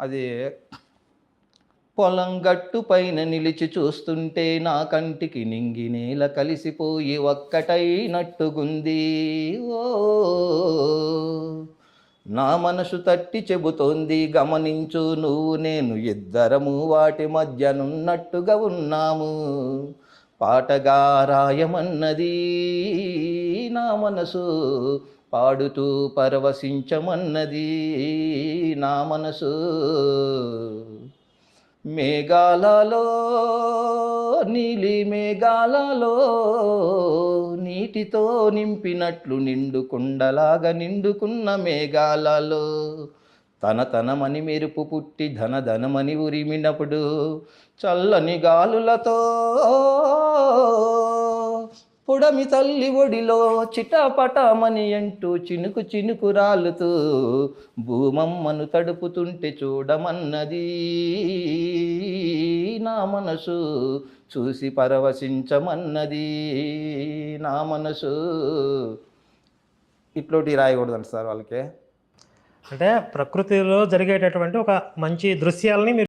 అది పొలం గట్టు పైన నిలిచి చూస్తుంటే నా కంటికి నింగి నేల కలిసిపోయి ఒక్కటైనట్టుగుంది ఓ నా మనసు తట్టి చెబుతోంది గమనించు నువ్వు నేను ఇద్దరము వాటి మధ్యనున్నట్టుగా ఉన్నాము. పాటగా రాయమన్నది నా మనసు. పాడుతూ పరవశించమన్నది నా మనసు. మేఘాలలో నీలి మేఘాలలో నీటితో నింపినట్లు నిండు కుండలాగా నిండుకున్న మేఘాలలో తన తనమని మెరుపు పుట్టి ధన ధనమని ఉరిమినప్పుడు చల్లని గాలులతో పుడమి తల్లి ఒడిలో చిటపటమని అంటూ చినుకు చినుకు రాలుతూ భూమమ్మను తడుపుతుంటే చూడమన్నది నా మనసు చూసి పరవశించమన్నది నా మనసు. ఇట్లోటి రాయకూడదండి సార్ వాళ్ళకి. అంటే ప్రకృతిలో జరిగేటటువంటి ఒక మంచి దృశ్యాలని మీరు